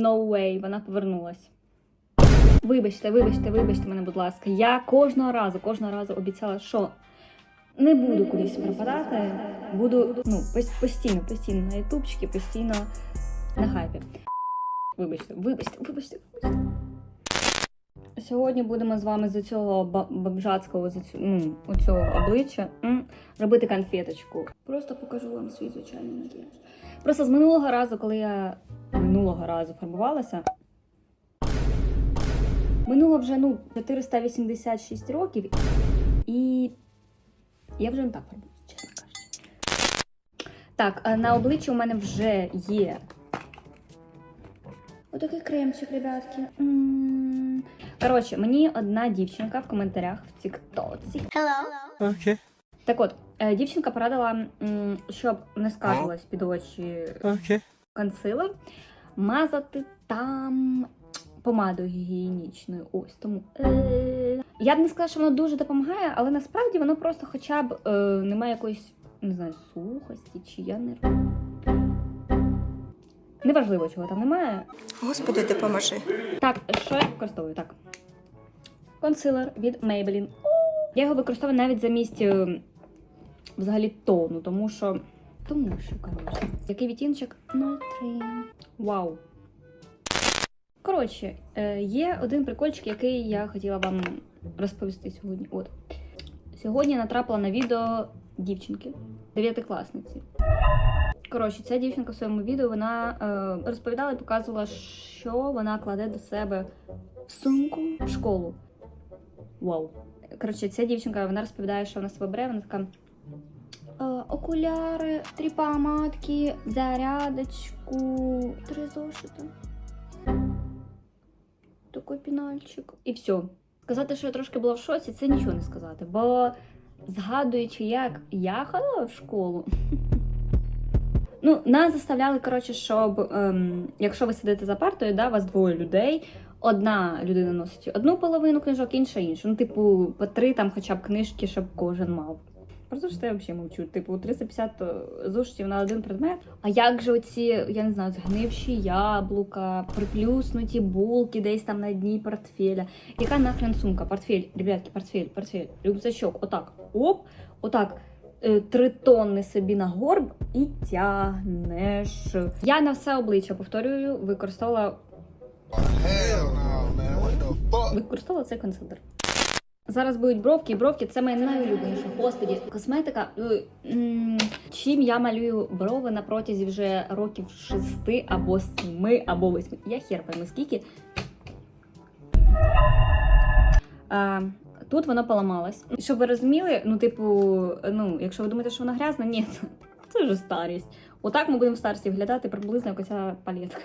no way, вона повернулась. Вибачте, вибачте, вибачте мене, будь ласка. Я кожного разу, кожного разу обіцяла, що не буду кудись пропадати. Буду ну, постійно, постійно на ютубчики, постійно на хайпі. Вибачте, вибачте, вибачте, вибачте. Сьогодні будемо з вами з цього ба- бомжацького, з ну, оцього обличчя робити конфеточку. Просто покажу вам свій звичайний макіяж. Просто з минулого разу, коли я минулого разу фарбувалася, минуло вже ну 486 років, і я вже не так фарбуюся, чесно кажучи. Так, на обличчі у мене вже є отакий кремчик, ребятки. Коротше, мені одна дівчинка в коментарях в Тіктоці Okay. так от, е, дівчинка порадила, щоб не скаржилась під очі Okay. консилер, мазати там помадою гігієнічною. Ось тому. Е, Я б не сказала, що воно дуже допомагає, але насправді воно просто хоча б е, немає якоїсь, не знаю, сухості, чи я не. Неважливо, чого там немає. Господи, допоможи. Так, що я використовую? Так. Консилер від Maybelline. Я його використовую навіть замість е, взагалі тону, тому що. Тому що, коротше. Який відтіночок? 03. Вау. Коротше, е, є один прикольчик, який я хотіла вам розповісти сьогодні. От. Сьогодні натрапила на відео дівчинки, дев'ятикласниці. Коротше, ця дівчинка в своєму відео вона е, розповідала і показувала, що вона кладе до себе в сумку в школу. Вау. Коротше, ця дівчинка вона розповідає, що вона себе бере, вона така. «Е, окуляри, три помадки, зарядочку, три зошита. Такий пінальчик. І все. Сказати, що я трошки була в шоці, це нічого не сказати. Бо згадуючи, як я ходила в школу, Ну, нас заставляли, коротше, щоб ем, якщо ви сидите за партою, да, вас двоє людей, одна людина носить одну половину книжок, інша іншу. Ну, типу, по три там хоча б книжки, щоб кожен мав. Просто що я взагалі мовчу. Типу, 350 зошитів на один предмет. А як же оці, я не знаю, згнивші яблука, приплюснуті булки десь там на дні портфеля. Яка нахрен сумка? Портфель, ребятки, портфель, портфель, рюкзачок, отак, оп, отак е, три тонни собі на горб і тягнеш. Я на все обличчя повторюю, використовувала, Використовувала цей консилер. Зараз будуть бровки, і бровки це моє найулюбленіше. Господі, косметика. е, Чим я малюю брови на протязі вже років шести або семи, або восьми. Я хер пойму скільки. А, тут воно поламалось. Щоб ви розуміли, ну, типу, ну, якщо ви думаєте, що воно грязне, ні, це, вже старість. Отак ми будемо в старості виглядати приблизно як оця палетка.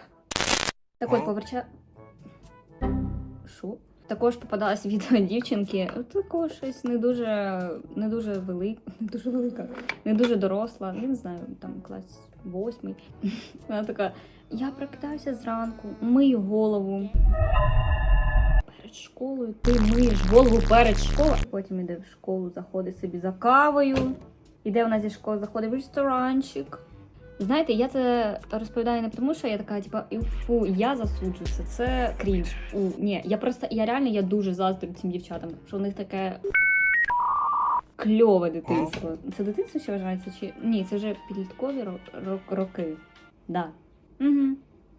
Так от поверча. Що? Також попадалось відео дівчинки, також щось не дуже, не дуже велика, не дуже велика, не дуже доросла, я не знаю, там клас восьмий. Вона така: я прокидаюся зранку, мию голову. Перед школою ти миєш голову перед школою. Потім іде в школу, заходить собі за кавою. Іде вона зі школи, заходить в ресторанчик. Знаєте, я це розповідаю не тому, що я така, типа, фу, я засуджую це. Це крінж. У, ні, я просто, я реально я дуже заздрю цим дівчатам, що у них таке кльове дитинство. Це дитинство ще вважається? Чи ні, це вже підліткові ро- ро- роки. Да. Угу.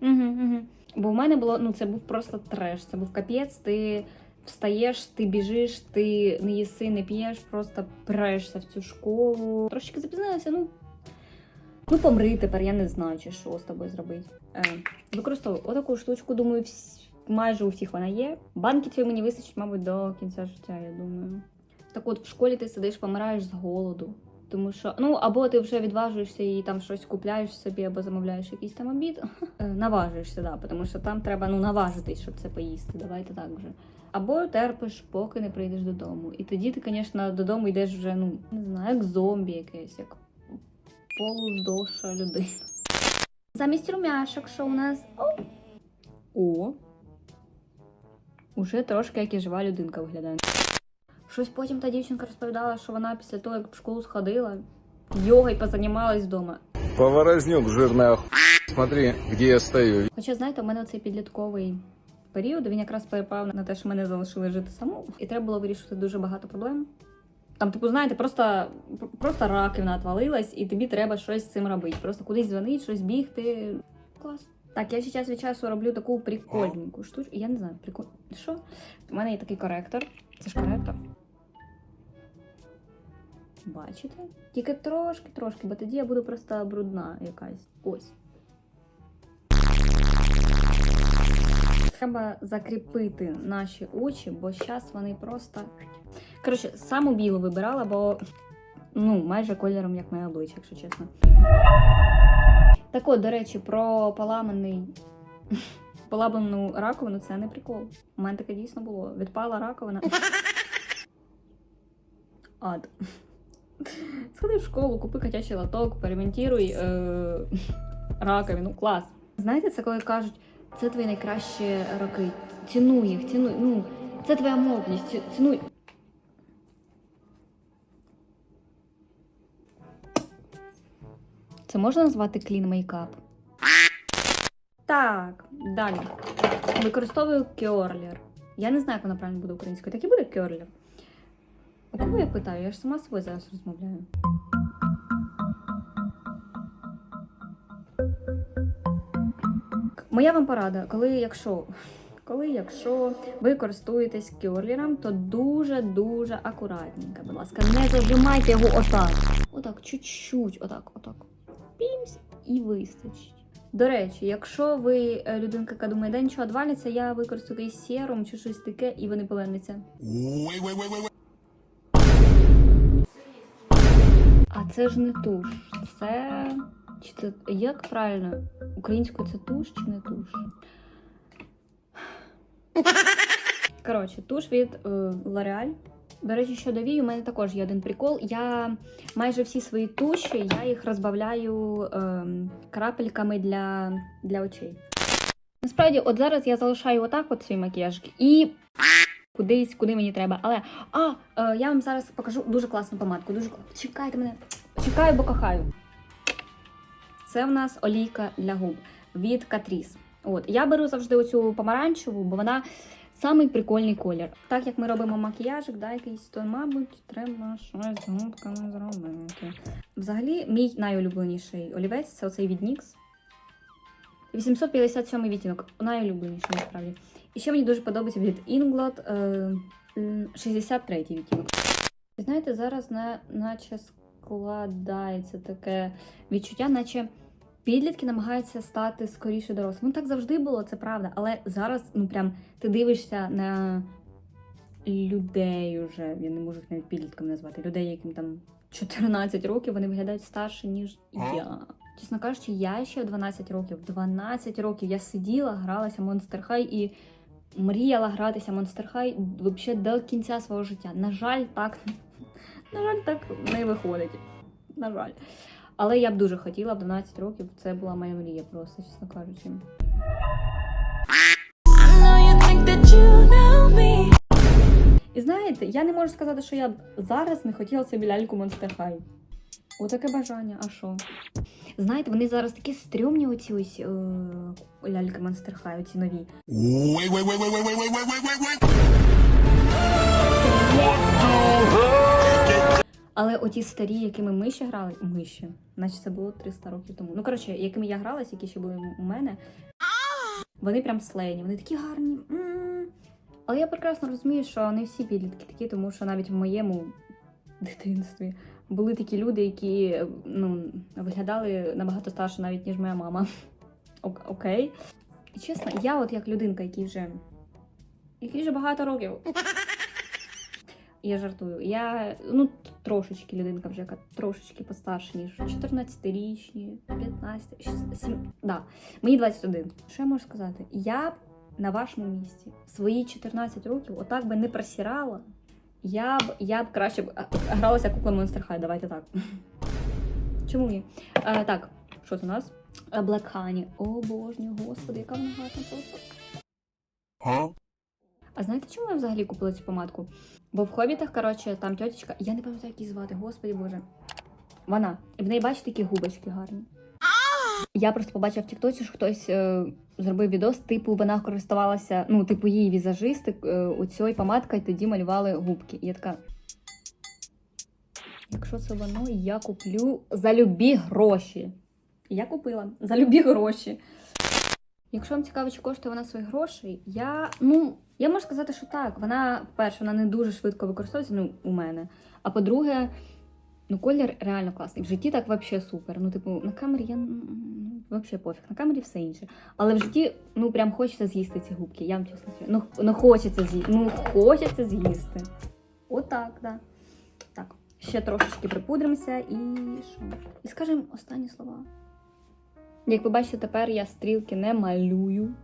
Угу, угу. Бо в мене було, ну це був просто треш. Це був капець. Ти встаєш, ти біжиш, ти не їси, не п'єш, просто прешся в цю школу. Трошки запізнилася, ну. Ну, помри тепер, я не знаю, чи що з тобою зробити. Е, використовую отаку штучку, думаю, вс... майже у всіх вона є. Банки цієї мені вистачить, мабуть, до кінця життя, я думаю. Так от в школі ти сидиш, помираєш з голоду. Тому що, ну, або ти вже відважуєшся і там щось купляєш собі, або замовляєш якийсь там обід. Е, Наважуєшся, да, тому що там треба ну, наважитись, щоб це поїсти. Давайте так вже. Або терпиш, поки не прийдеш додому. І тоді ти, звісно, додому йдеш вже, ну, не знаю, як зомбі якесь, як полуздоша людина. Замість румяшок, що у нас. О! О! Уже трошки як і жива людинка виглядає. Щось потім та дівчинка розповідала, що вона після того, як в школу сходила, йогою позанімалась вдома. Поворознюк, жирная х**. Смотри, где я стою. Хоча, знаєте, у мене цей підлітковий період, він якраз перепав на те, що мене залишили жити саму, і треба було вирішити дуже багато проблем. Там, типу, знаєте, просто, просто раковина отвалилась, і тобі треба щось з цим робити. Просто кудись дзвонити, щось бігти. Клас. Так, я ще час від часу роблю таку прикольненьку штучку. Я не знаю, приколь... Що? У мене є такий коректор. Це ж коректор. Бачите? Тільки трошки, трошки, бо тоді я буду просто брудна якась. Ось. Треба закріпити наші очі, бо зараз вони просто. Коротше, саму білу вибирала, бо ну, майже кольором, як моє обличчя, якщо чесно. Так от, до речі, про поламаний. Поламану раковину це не прикол. У мене таке дійсно було. Відпала раковина. Ад. Сходи в школу, купи котячий лоток, перемонтируй е- раковину. Клас. Знаєте, це коли кажуть, це твої найкращі роки. Цінуй їх, цінуй. Ну, це твоя молодість, цінуй. Це можна назвати клін мейкап? Так, далі. Використовую кьорлер. Я не знаю, як вона правильно буде українською. Так і буде кьорлер. У кого я питаю? Я ж сама з собою зараз розмовляю. Моя вам порада, коли якщо. Коли, якщо ви користуєтесь кьорлером, то дуже-дуже акуратненько, будь ласка, не зажимайте його отак. Отак, чуть-чуть, отак, отак. І вистачить. До речі, якщо ви е, людинка, яка думає, де нічого відвалиться, я використаю якийсь серум чи щось таке, і вони повернуться. А це ж не туш. Це. Чи це як правильно? Українською це туш чи не туш? Коротше, туш від L'Oreal. До речі, щодо вій, у мене також є один прикол. Я майже всі свої туші я їх розбавляю ем, крапельками для, для очей. Насправді, от зараз я залишаю отак от свій макіяж і кудись, куди мені треба. Але а, е, я вам зараз покажу дуже класну помадку. Дуже чекайте мене. Чекаю, бо кохаю. Це в нас олійка для губ від Catrice. От я беру завжди оцю помаранчеву, бо вона самий прикольний колір. Так як ми робимо макіяжик, да, якийсь, то, мабуть, треба щось з губками зробити. Взагалі, мій найулюбленіший олівець це оцей від NYX. 857 відтінок. Найулюбленіший, насправді. І ще мені дуже подобається від Inglot е, м, 63 відтінок. І Знаєте, зараз на, наче складається таке відчуття, наче підлітки намагаються стати скоріше дорослими. Ну так завжди було, це правда. Але зараз, ну прям ти дивишся на людей уже, я не можу їх навіть підлітками назвати, людей, яким там 14 років, вони виглядають старше, ніж я. Чесно кажучи, я ще 12 років, 12 років я сиділа, гралася Monster High і мріяла гратися Monster High взагалі до кінця свого життя. На жаль, так, на жаль, так не виходить. На жаль. Але я б дуже хотіла в 12 років. Це була моя мрія, просто, чесно кажучи. І знаєте, я не можу сказати, що я б зараз не хотіла собі ляльку Monster High. Отаке бажання, а що? Знаєте, вони зараз такі стрьомні оці ось е, ляльки Monster High, оці нові. Wait, wait, wait, Але оті старі, якими ми ще грали, ми ще, наче це було 300 років тому. Ну, коротше, якими я гралась, які ще були у мене, вони прям слейні, вони такі гарні. Але я прекрасно розумію, що не всі підлітки такі, тому що навіть в моєму дитинстві були такі люди, які ну, виглядали набагато старше навіть, ніж моя мама. Ок- Окей. І чесно, я от як людинка, який вже, який вже багато років. Я жартую. Я ну трошечки людинка вже яка трошечки постарше, ніж 14-річні, 15, 7, да. Мені 21. Що я можу сказати? Я на вашому місці свої 14 років отак би не просірала. Я б я б краще б гралася кукла Monster High, давайте так. Чому ні? Е, так, що це у нас? Black Honey. О божню, господи, яка вона гарна просто. А знаєте, чому я взагалі купила цю помадку? Бо в хобітах, коротше, там тьотечка, я не пам'ятаю, як її звати, господи боже. Вона. І в неї, бачите, такі губочки гарні. Я просто побачила в Тіктоці, що хтось е, зробив відос, типу, вона користувалася, ну, типу, її візажисти е, оцією помадкою тоді малювали губки. І я така. Якщо це воно, я куплю за любі гроші. Я купила за любі гроші. Якщо вам цікаво, чи коштує вона своїх грошей, я ну я можу сказати, що так. Вона, перше, вона не дуже швидко використовується, ну, у мене. А по-друге, ну, колір реально класний. В житті так взагалі супер. Ну, типу, на камері я взагалі пофіг, на камері все інше. Але в житті, ну, прям хочеться з'їсти ці губки. Я вам чесно скажу. Ну, ну хочеться з'їсти. Ну, хочеться з'їсти. Отак, да. Так. Ще трошечки припудримося і що? І скажемо останні слова. Як ви бачите, тепер я стрілки не малюю.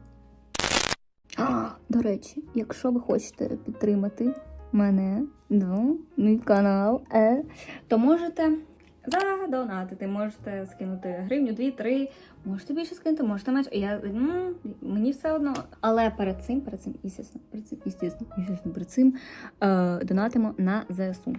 А, до речі, якщо ви хочете підтримати мене, ну, мій канал, е, то можете задонатити, можете скинути гривню, дві-три, можете більше скинути, можете менше. Я, м, мені все одно. Але перед цим, перед цим, естественно, перед цим, естественно, перед цим е, донатимо на ЗСУ.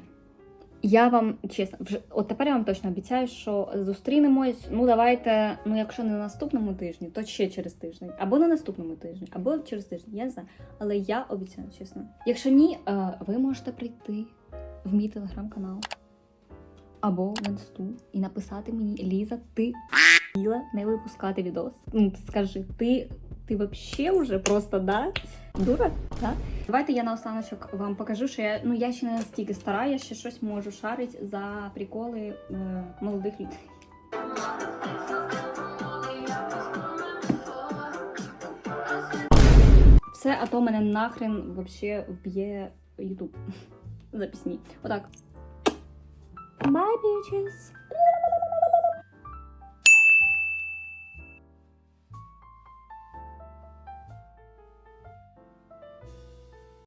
Я вам чесно, вже от тепер я вам точно обіцяю, що зустрінемось. Ну давайте, ну якщо не на наступному тижні, то ще через тиждень, або на наступному тижні, або через тиждень. Я не знаю. Але я обіцяю, чесно. Якщо ні, е, ви можете прийти в мій телеграм-канал або в інсту і написати мені Ліза, ти не випускати відос. Ну скажи, ти. Ти вообще уже просто, да? Дура, да? Давайте я наостаночок вам покажу, що я, ну, я ще не настільки стара, я ще щось можу шарити за приколи е, молодих людей. Все, а то мене нахрен вообще вб'є Ютуб за пісні. Отак. Bye, bitches!